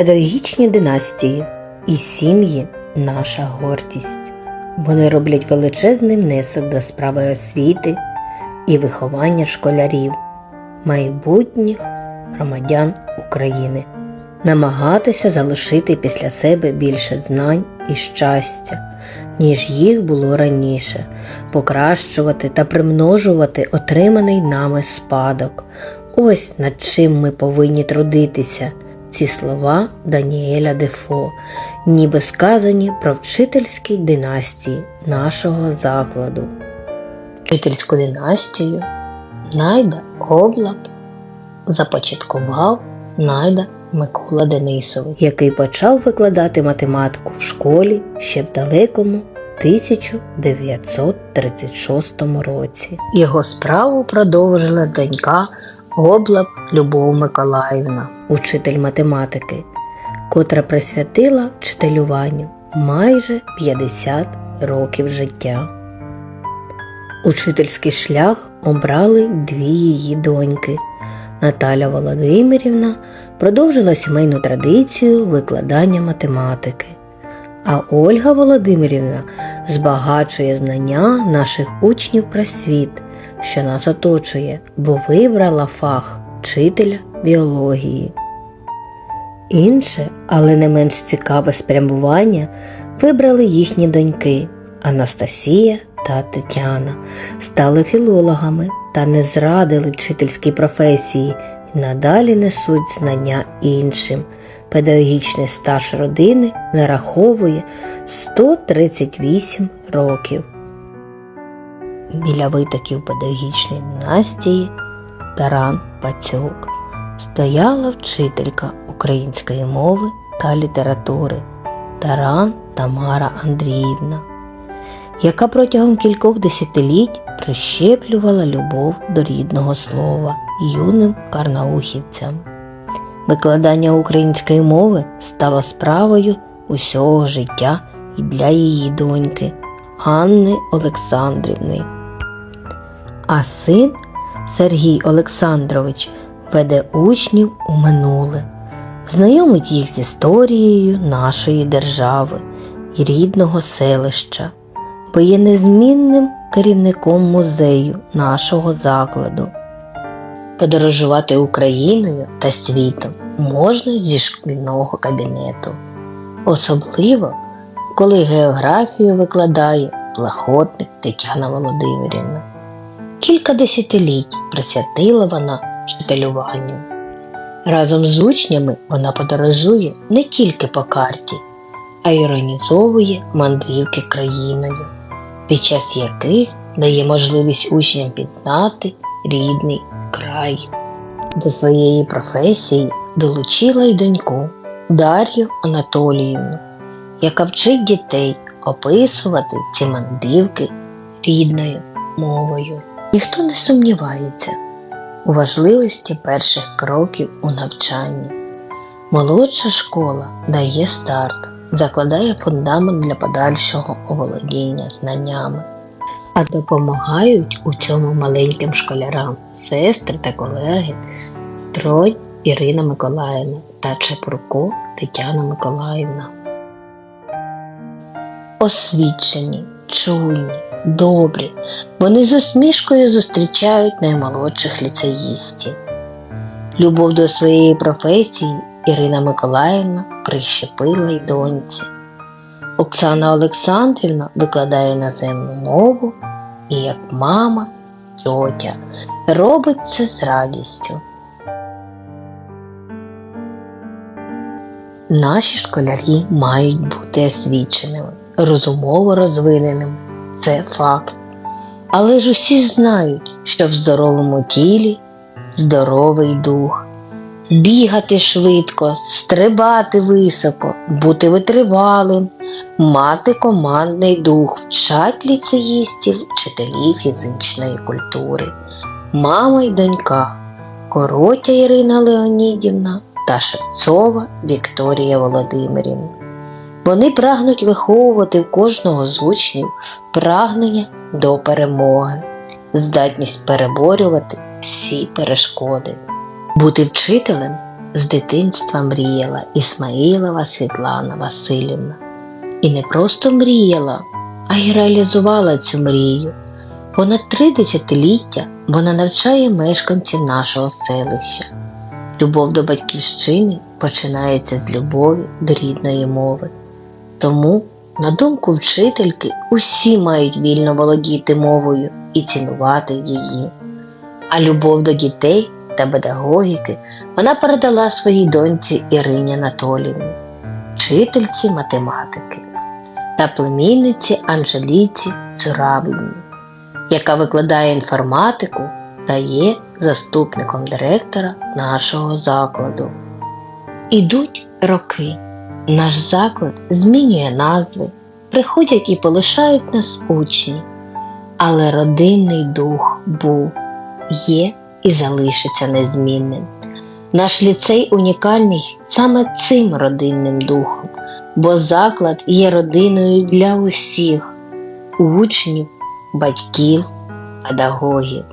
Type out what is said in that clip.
Педагогічні династії і сім'ї наша гордість. Вони роблять величезний внесок до справи освіти і виховання школярів, майбутніх громадян України, намагатися залишити після себе більше знань і щастя, ніж їх було раніше, покращувати та примножувати отриманий нами спадок. Ось над чим ми повинні трудитися. Ці слова Даніеля Дефо, ніби сказані про вчительські династії нашого закладу. Вчительську династію Найда Облак започаткував Найда Микола Денисович, який почав викладати математику в школі ще в далекому 1936 році. Його справу продовжила донька Облак Любов Миколаївна, учитель математики, котра присвятила вчителюванню майже 50 років життя. Учительський шлях обрали дві її доньки. Наталя Володимирівна продовжила сімейну традицію викладання математики, а Ольга Володимирівна збагачує знання наших учнів про світ, що нас оточує, бо вибрала фах вчителя біології. Інше, але не менш цікаве спрямування вибрали їхні доньки Анастасія та Тетяна, стали філологами та не зрадили вчительській професії і надалі несуть знання іншим. Педагогічний стаж родини нараховує 138 років. Біля витоків педагогічної династії Таран Пацюк стояла вчителька української мови та літератури Таран Тамара Андріївна, яка протягом кількох десятиліть прищеплювала любов до рідного слова юним карнаухівцям. Викладання української мови стало справою усього життя і для її доньки Анни Олександрівни. А син Сергій Олександрович веде учнів у минуле, знайомить їх з історією нашої держави і рідного селища, бо є незмінним керівником музею нашого закладу. Подорожувати Україною та світом можна зі шкільного кабінету, особливо коли географію викладає плахотник Тетяна Володимирівна. Кілька десятиліть присвятила вона вчителюванню. Разом з учнями вона подорожує не тільки по карті, а й організовує мандрівки країною, під час яких дає можливість учням пізнати рідний край. До своєї професії долучила й доньку Дар'ю Анатоліївну, яка вчить дітей описувати ці мандрівки рідною мовою. Ніхто не сумнівається у важливості перших кроків у навчанні. Молодша школа дає старт, закладає фундамент для подальшого оволодіння знаннями, а допомагають у цьому маленьким школярам сестри та колеги Трой Ірина Миколаївна та Чепурко Тетяна Миколаївна. Освічені, чуйні, добрі, вони з усмішкою зустрічають наймолодших ліцеїстів. Любов до своєї професії Ірина Миколаївна прищепила й доньці. Оксана Олександрівна викладає іноземну мову і як мама, тьотя робить це з радістю. Наші школярі мають бути освіченими, розумово розвиненими. Це факт. Але ж усі знають, що в здоровому тілі здоровий дух. Бігати швидко, стрибати високо, бути витривалим, мати командний дух, вчать ліцеїстів, вчителі фізичної культури, мама й донька, Коротя Ірина Леонідівна та Шевцова Вікторія Володимирівна. Вони прагнуть виховувати в кожного з учнів прагнення до перемоги, здатність переборювати всі перешкоди. Бути вчителем з дитинства мріяла Ісмаїлова Світлана Васильівна. І не просто мріяла, а й реалізувала цю мрію. Понад три десятиліття вона навчає мешканців нашого селища. Любов до батьківщини починається з любові до рідної мови. Тому, на думку вчительки, усі мають вільно володіти мовою і цінувати її. А любов до дітей та педагогіки вона передала своїй доньці Ірині Анатоліївні, вчительці математики та племінниці Анжеліці Цуравлівні, яка викладає інформатику та є заступником директора нашого закладу. Ідуть роки. Наш заклад змінює назви, приходять і полишають нас учні, але родинний дух був, є і залишиться незмінним. Наш ліцей унікальний саме цим родинним духом, бо заклад є родиною для усіх учнів, батьків, педагогів.